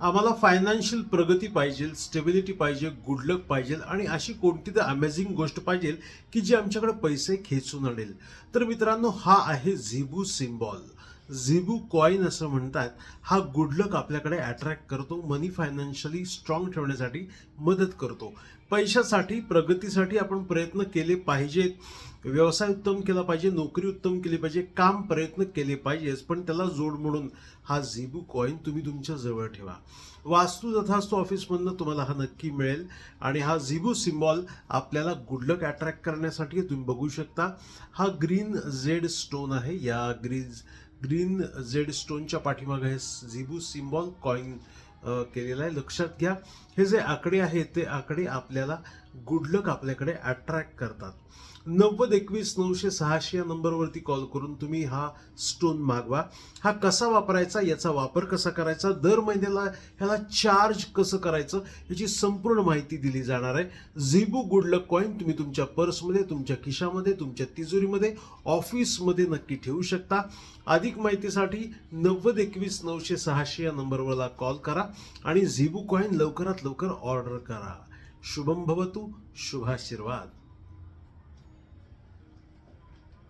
आम्हाला फायनान्शियल प्रगती पाहिजे स्टेबिलिटी पाहिजे गुडलक पाहिजे आणि अशी कोणती तर अमेझिंग गोष्ट पाहिजे की जी आमच्याकडे पैसे खेचून आणेल. तर मित्रांनो हा आहे झिबू सिम्बॉल. झिबू कॉईन असं म्हणतात हा गुडलक आपल्याकडे अट्रॅक्ट करतो मनी फायनान्शियली स्ट्रॉंग ठेवण्यासाठी मदत करतो. पैशासाठी प्रगतीसाठी आपण प्रयत्न केले पाहिजेत व्यवसाय उत्तम केला पाहिजे नोकरी उत्तम केली पाहिजे काम प्रयत्न केले पाहिजेच पण त्याला जोड म्हणून हा झिबू कॉईन तुम्ही तुमच्या जवळ ठेवा. वास्तू तथास्तू ऑफिसमधनं तुम्हाला हा नक्की मिळेल. आणि हा झिबू सिम्बॉल आपल्याला गुडलक अट्रॅक्ट करण्यासाठी तुम्ही बघू शकता. हा ग्रीन झेड स्टोन आहे या ग्रीन ग्रीन झेड स्टोनच्या पाठीमागे हे झिबू सिम्बॉल कॉईन केलेला आहे. लक्षात घ्या. हे जे आकडे आहेत ते आकडे आपल्याला गुडलक आपल्याकडे अट्रॅक्ट करतात. नव्वद एकवीस नऊशे सहाशे या नंबरवरती कॉल करून तुम्ही हा स्टोन मागवा. हा कसा वापरायचा याचा वापर कसा करायचा दर महिन्याला ह्याला चार्ज कसं करायचं याची संपूर्ण माहिती दिली जाणार आहे. झिबू गुडलक कॉईन तुम्ही तुमच्या पर्समध्ये तुमच्या खिशामध्ये तुमच्या तिजोरीमध्ये ऑफिसमध्ये नक्की ठेवू शकता. अधिक माहितीसाठी नव्वद एकवीस नऊशे सहाशे या नंबरवरला कॉल करा आणि झिबू कॉईन लवकरात लवकर ऑर्डर करा. शुभम भवतु शुभाशीर्वाद।